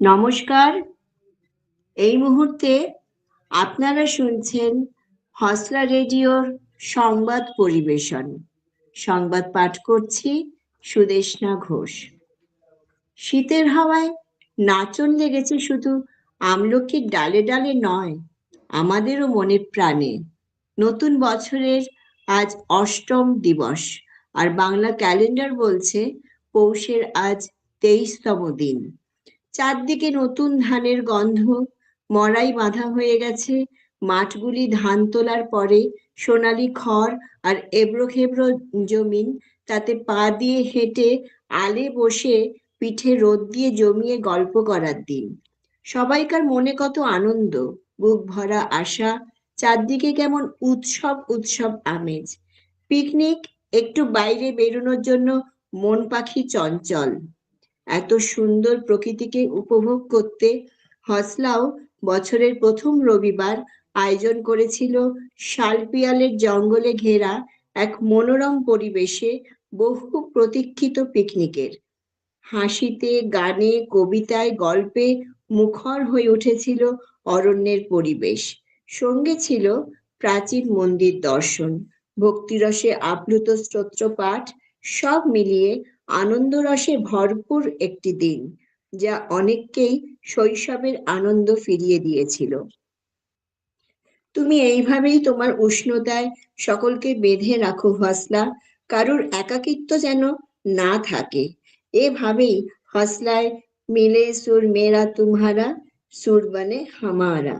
নমস্কার। এই মুহূর্তে আপনারা শুনছেন হসলা রেডিওর সংবাদ পরিবেশন। সংবাদ পাঠ করছি সুদেশনা ঘোষ। শীতের হাওয়ায় নাচন লেগেছে শুধু আমলকির ডালে ডালে নয়, আমাদেরও মনে প্রাণে। নতুন বছরের আজ অষ্টম দিবস, আর বাংলা ক্যালেন্ডার বলছে পৌষের আজ তেইশতম দিন। চারদিকে নতুন ধানের গন্ধ। মরাই বাঁধা হয়ে গেছে। মাঠগুলি ধান তোলার পরে সোনালি খড় আর এবড়ো খেবড়ো জমিন, তাতে পা দিয়ে হেঁটে আলে বসে পিঠে রোদ দিয়ে জমিয়ে গল্প করার দিন। সবাইকার মনে কত আনন্দ, বুক ভরা আশা, চারদিকে কেমন উৎসব উৎসব আমেজ। পিকনিক, একটু বাইরে বেরোনোর জন্য মন পাখি চঞ্চল। এত সুন্দর প্রকৃতিকে উপভোগ করতে হসলাও বছরের প্রথম রবিবার আয়োজন করেছিল শালপিয়ালের জঙ্গলে ঘেরা এক মনোরম পরিবেশে বহু প্রতীক্ষিত পিকনিকের। হাসিতে, গানে, কবিতায়, গল্পে মুখর হয়ে উঠেছিল অরণ্যের পরিবেশ। সঙ্গে ছিল প্রাচীন মন্দির দর্শন, ভক্তিরসে আপ্লুত স্তোত্র পাঠ সব মিলিয়ে আনন্দরসে ভরপুর একটি দিন, যা অনেককেই শৈশবের আনন্দ ফিরিয়ে দিয়েছিল। তুমি এইভাবেই তোমার উষ্ণতায় সকলকে বেঁধে রাখো হসলা কারুর একাকিত্ব যেন না থাকে। এভাবেই হসলায় মিলে সুর মেরা তুমহারা, সুর বনে হামারা।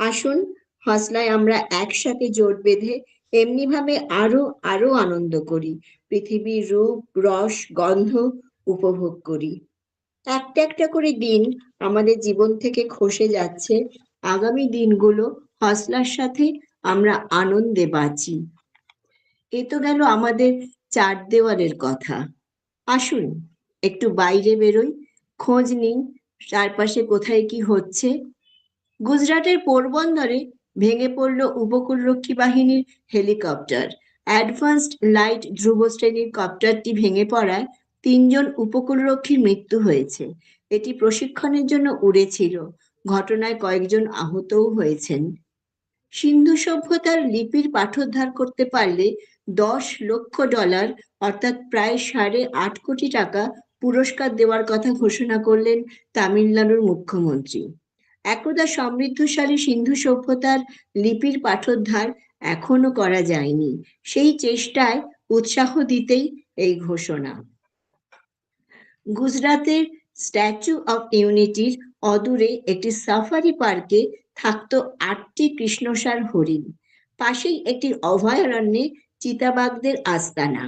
আসুন হসলায় আমরা একসাথে জোট বেঁধে এমনি ভাবে আরও আরও আনন্দ করি। পৃথিবীর রূপ, রস, গন্ধ উপভোগ করি। একটা একটা করে দিন আমাদের জীবন থেকে খসে যাচ্ছে। আগামী দিনগুলো হসলার সাথে আমরা আনন্দে বাঁচি। এ তো গেল আমাদের চার দেওয়ালের কথা। আসুন, একটু বাইরে বেরোই, খোঁজ নিন চারপাশে কোথায় কি হচ্ছে। গুজরাটের পোরবন্দরে ভেঙে পড়ল উপকূলরক্ষী বাহিনীর হেলিকপ্টার। অ্যাডভান্সড লাইট ধ্রুব শ্রেণির কপ্টারটি ভেঙে পড়ায় তিনজন উপকূলরক্ষীর মৃত্যু হয়েছে। এটি প্রশিক্ষণের জন্য উড়েছিল ঘটনায় কয়েকজন আহতও হয়েছেন। সিন্ধু সভ্যতার লিপির পাঠোদ্ধার করতে পারলে দশ লক্ষ ডলার, অর্থাৎ প্রায় সাড়ে আট কোটি টাকা, পুরস্কার দেওয়ার কথা ঘোষণা করলেন তামিলনাড়ুর মুখ্যমন্ত্রী। একদা সমৃদ্ধশালী সিন্ধু সভ্যতার লিপির পাঠোদ্ধার এখনও করা যায়নি। সেই চেষ্টায় উৎসাহ দিতেই এই ঘোষণা। গুজরাতের স্ট্যাচু অফ ইউনিটির অদূরে একটি সাফারি পার্কে থাকতো আটটি কৃষ্ণসার হরিণ। পাশেই একটি অভয়ারণ্যে চিতাবাঘদের আস্তানা।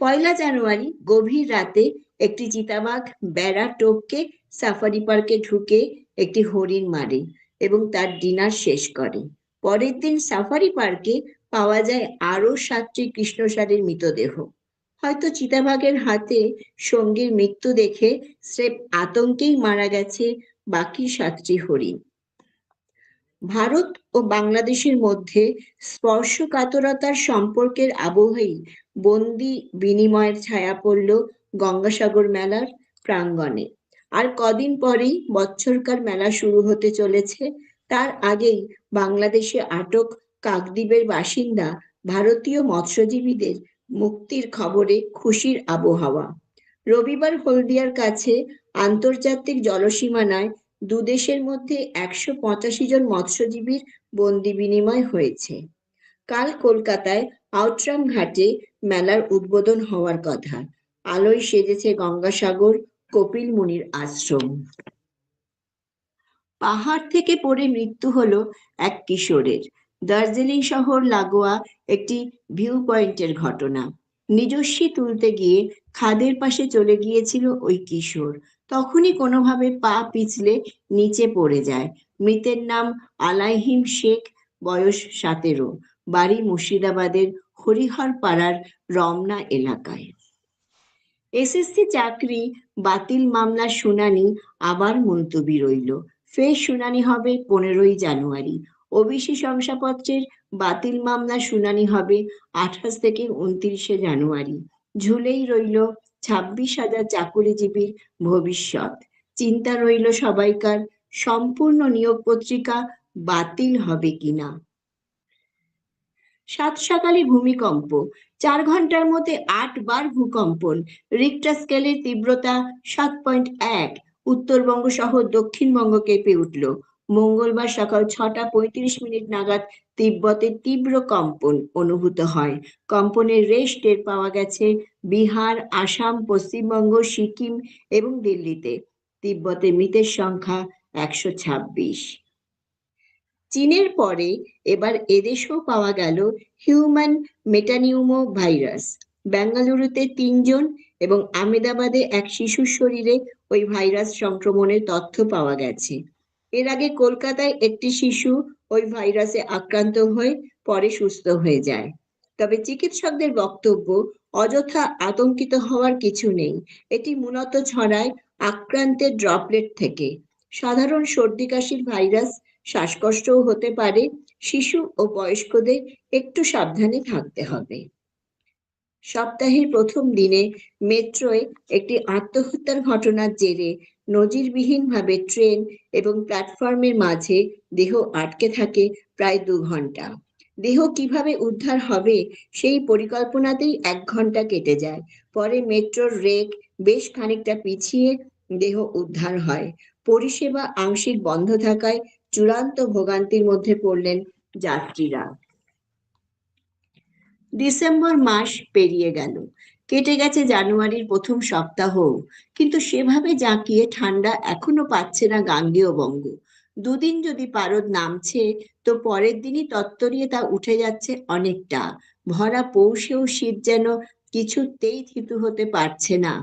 পয়লা জানুয়ারি গভীর রাতে একটি চিতাবাঘ বেড়া টোপকে সাফারি পার্কে ঢুকে একটি হরিণ মারে এবং তার ডিনার শেষ করে। পরের দিন সাফারি পার্কে পাওয়া যায় আরও সাতটি কৃষ্ণসারের মৃতদেহ। হয়তো চিতাবাঘের হাতে সঙ্গীর মৃত্যু দেখে স্রেফ আতঙ্কেই মারা গেছে বাকি সাতটি হরিণ। ভারত ও বাংলাদেশের মধ্যে স্পর্শকাতরতার সম্পর্কের আবহেই বন্দি বিনিময়ের ছায়া পড়ল গঙ্গাসাগর মেলার প্রাঙ্গণে। আর কদিন পরেই বছরকার মেলা শুরু হতে চলেছে তার আগেই বাংলাদেশে আটক কাকদ্বীপের বাসিন্দা ভারতীয় মৎস্যজীবীদের মুক্তির খবরে খুশির আবহাওয়া। রবিবার হলদিয়ার কাছে আন্তর্জাতিক জলসীমানায় দুদেশের মধ্যে একশো পঁচাশি জন মৎস্যজীবীর বন্দি বিনিময় হয়েছে। কাল কলকাতায় আউটরাম ঘাটে মেলার উদ্বোধন হওয়ার কথা। আলোয় সেজেছে গঙ্গাসাগর কপিল মুনির আশ্রম। পাহাড় থেকে পড়ে মৃত্যু হলো এক কিশোরের। দার্জিলিং শহর লাগোয়া একটি ভিউ পয়েন্টের ঘটনা। নিজস্বী তুলতে গিয়ে খাদের পাশে চলে গিয়েছিল ওই কিশোর। তখনই কোনোভাবে পা পিছলে নিচে পড়ে যায়। মৃতের নাম আলাইহিম শেখ, বয়স সতেরো, বাড়ি মুর্শিদাবাদের হরিহর পাড়ার রমনা এলাকায়। এসএসসি চাকরি, বাতিল মামলার শুনানি, আবার মুলতবি রইল। ফের শুনানি হবে পনেরোই জানুয়ারি। ওবিসি শংসাপত্রের বাতিল মামলা শুনানি হবে আঠাশ থেকে উনত্রিশে জানুয়ারি। ঝুলেই রইল ছাব্বিশ হাজার চাকুরিজীবীর ভবিষ্যৎ। চিন্তা রইল সবাইকার, সম্পূর্ণ নিয়োগ পত্রিকা বাতিল হবে কিনা। সাত সকালে ভূমিকম্প, চার ঘণ্টার মধ্যে আট বার ভূকম্পন রিক্টার স্কেলের তীব্রতা সাত পয়েন্ট এক উত্তরবঙ্গ সহ দক্ষিণবঙ্গ কেঁপে উঠল। মঙ্গলবার সকাল ছটা পঁয়ত্রিশ মিনিট নাগাদ তিব্বতে তীব্র কম্পন অনুভূত হয়। কম্পনের রেশ টের পাওয়া গেছে বিহার, আসাম, পশ্চিমবঙ্গ, সিকিম এবং দিল্লিতে। তিব্বতে মৃতের সংখ্যা একশো ছাব্বিশ। চীনের পরে এবার এদেশেও পাওয়া গেল হিউম্যান মেটানিউমো ভাইরাস বেঙ্গালুরুতে তিনজন এবং আমেদাবাদে এক শিশুর শরীরে ওই ভাইরাস সংক্রমণের তথ্য পাওয়া গেছে। এর আগে কলকাতায় একটি শিশু ওই ভাইরাসে আক্রান্ত হয়ে পরে সুস্থ হয়ে যায়। তবে চিকিৎসকদের বক্তব্য, অযথা আতঙ্কিত হওয়ার কিছু নেই। এটি মূলত ছড়ায় আক্রান্তের ড্রপলেট থেকে। সাধারণ সর্দি কাশির ভাইরাস শ্বাসকষ্টও হতে পারে। শিশু ও বয়স্কদের একটু সাবধানে থাকতে হবে। সপ্তাহের প্রথম দিনে মেট্রোয় একটি আত্মহত্যার ঘটনার জেরে নজিরবিহীনভাবে ট্রেন এবং প্ল্যাটফর্মের মাঝে দেহ আটকে থাকে প্রায় দু ঘণ্টা। দেহ কীভাবে উদ্ধার হবে সেই পরিকল্পনাতেই এক ঘণ্টা কেটে যায়। পরে মেট্রোর রেক বেশ খানিকটা পিছিয়ে দেহ উদ্ধার হয়। পরিষেবা আংশিক বন্ধ থাকায় চূড়ান্ত ভোগান্তির মধ্যে পড়লেন যাত্রীরা। ডিসেম্বর মাস পেরিয়ে গেল। কেটে গেছে জানুয়ারির প্রথম সপ্তাহ কিন্তু সেভাবে জাঁকিয়ে ঠান্ডা এখনও পাচ্ছে না গাঙ্গেয় বঙ্গ। দুদিন যদি পারদ নামছে, তো পরের দিনই তত্তরিয়ে তা উঠে যাচ্ছে অনেকটা। ভরা পৌষেও শীত যেন কিছুতেই থিতু হতে পারছে না।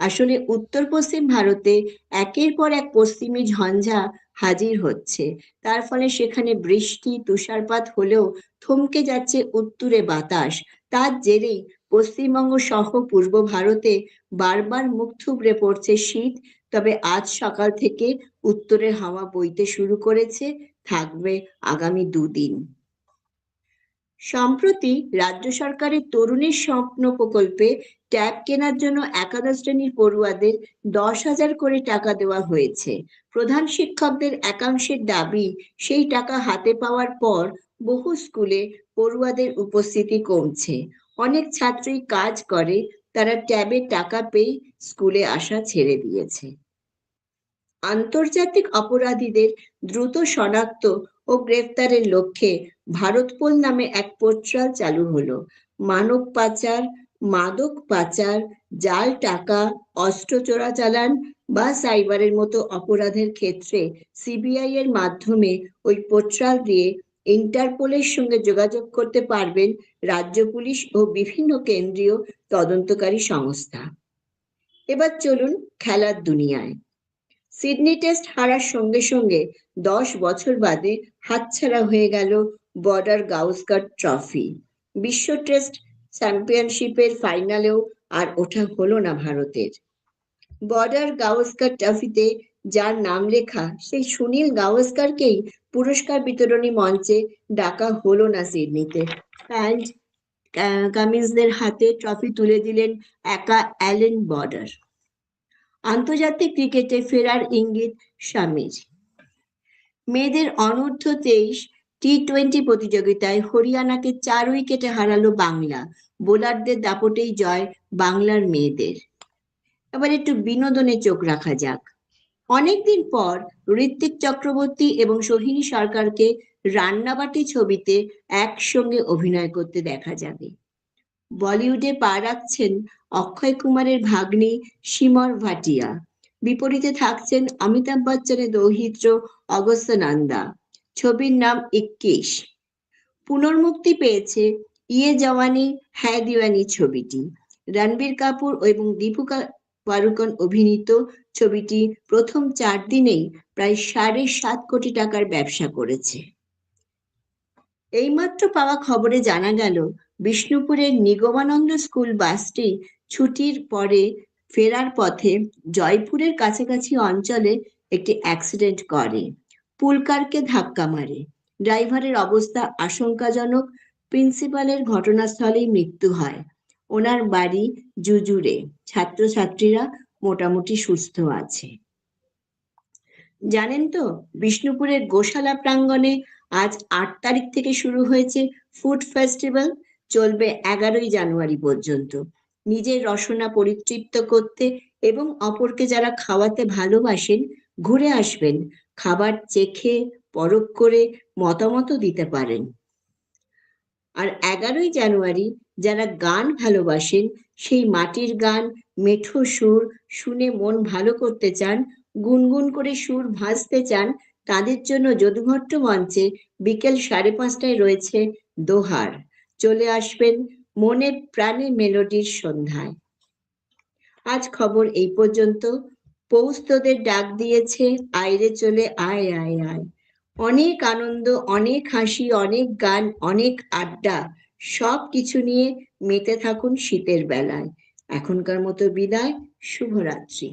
আসলে উত্তর পশ্চিম ভারতে একের পর এক পশ্চিমী ঝঞ্ঝা হাজির হচ্ছে। তার ফলে সেখানে বৃষ্টি, তুষারপাত হলেও থমকে যাচ্ছে উত্তুরে বাতাস। তার জেরেই পশ্চিমবঙ্গ সহ পূর্ব ভারতে বারবার মুখ থুবড়ে পড়ছে শীত, তবে আজ সকাল থেকে উত্তরের হাওয়া বইতে শুরু করেছে, থাকবে আগামী দুদিন। সম্প্রতি রাজ্য সরকারের তরুণীর স্বপ্ন প্রকল্পে ট্যাব কেনার জন্য একাদশ শ্রেণির পড়ুয়াদের দশ হাজার করে টাকা দেওয়া হয়েছে। প্রধান শিক্ষকদের একাংশের দাবি, সেই টাকা হাতে পাওয়ার পর বহু স্কুলে পড়ুয়াদের উপস্থিতি কমছে। অনেক ছাত্রী কাজ করে, তারা ট্যাবে টাকা পেয়ে স্কুলে আসা ছেড়ে দিয়েছে। আন্তর্জাতিক অপরাধীদের দ্রুত শনাক্ত ও গ্রেফতারের লক্ষ্যে ভারতপোল নামে এক পোর্টাল চালু হলো। মানব পাচার মাদক পাচার, জাল টাকা, অস্ত্র চোরাচালান বা সাইবারের মতো অপরাধের ক্ষেত্রে সিবিআই এর মাধ্যমে ওই পোর্টাল দিয়ে ইন্টারপোলের সঙ্গে যোগাযোগ করতে পারবেন রাজ্য পুলিশ ও বিভিন্ন কেন্দ্রীয় তদন্তকারী সংস্থা। এবার চলুন খেলার দুনিয়ায়। সিডনি টেস্ট হারার সঙ্গে সঙ্গে দশ বছর বাদে হাতছাড়া হয়ে গেল বর্ডার গাউস্কার ট্রফি। বিশ্ব টেস্ট চ্যাম্পিয়নশিপের ফাইনালেও আর ওঠা হলো না ভারতের। বর্ডার গাওস্কার ট্রফিতে যার নাম লেখা, সেই সুনীল গাওস্কারকেই পুরস্কার বিতরণী মঞ্চে ডাকা হলো না সিডনিতে। প্যান্ট কামিজদের হাতে ট্রফি তুলে দিলেন একা অ্যালেন বর্ডার। আন্তর্জাতিক ক্রিকেটে ফেরার ইঙ্গিত স্বামীর। মেয়েদের অনূর্ধ্ব তেইশ টি টোয়েন্টি প্রতিযোগিতায় হরিয়ানাকে চার উইকেটে হারালো বাংলা। বোলারদের দাপটেই জয় বাংলার মেয়েদের। এবার একটু বিনোদনে চোখ রাখা যাক। অনেকদিন পর ঋত্বিক চক্রবর্তী এবং সোহিনী সরকারকে রান্নাবাটি ছবিতে একসঙ্গে অভিনয় করতে দেখা যাবে। বলিউডে পা রাখছেন অক্ষয় কুমারের ভাগ্নি সিমর ভাটিয়া। বিপরীতে থাকছেন অমিতাভ বচ্চনের দৌহিত্র অগস্ত নন্দা। ছবির নাম ইক্কিশ পুনর্মুক্তি পেয়েছে ইয়ে জওয়ানি হ্যাঁ দিওয়ানি ছবিটি। রণবীর কাপুর এবং দীপিকা পারুকন অভিনীত ছবিটি প্রথম চার দিনেই প্রায় সাড়ে সাত কোটি টাকার ব্যবসা করেছে। এইমাত্র পাওয়া খবরে জানা গেল, বিষ্ণুপুরের নিগমানন্দ স্কুল বাসটি ছুটির পরে ফেরার পথে জয়পুরের কাছাকাছি অঞ্চলে একটি অ্যাক্সিডেন্ট করে। পুলকারকে ধাক্কা মারে। ড্রাইভারের অবস্থা আশঙ্কাজনক। প্রিন্সিপালের ঘটনাস্থলেই মৃত্যু হয়। ওনার বাড়ি জুজুরে ছাত্রছাত্রীরা মোটামুটি সুস্থ আছে। জানেন তো, বিষ্ণুপুরের গোশালা প্রাঙ্গণে আজ আট তারিখ থেকে শুরু হয়েছে ফুড ফেস্টিভ্যাল। চলবে এগারোই জানুয়ারি পর্যন্ত। নিজের রসনা পরিতৃপ্ত করতে এবং অপরকে যারা খাওয়াতে ভালোবাসেন, ঘুরে আসবেন। খাবার চেখে, পরখ করে মতামত দিতে পারেন। আর এগারোই জানুয়ারি যারা গান ভালোবাসেন, সেই মাটির গান, মেঠো সুর শুনে মন ভালো করতে চান, গুনগুন করে সুর ভাজতে চান, তাদের জন্য যদুভট্ট মঞ্চে বিকেল সাড়ে পাঁচটায় রয়েছে দোহার। চলে আসবেন মনে প্রাণে মেলোডির সন্ধ্যায়। আজ খবর এই পর্যন্ত। পৌষ তোদের ডাক দিয়েছে, আইরে চলে আয় আয় আয়। অনেক আনন্দ, অনেক হাসি, অনেক গান, অনেক আড্ডা সব কিছু নিয়ে মেতে থাকুন শীতের বেলায়। এখনকার মতো বিদায়, শুভরাত্রি।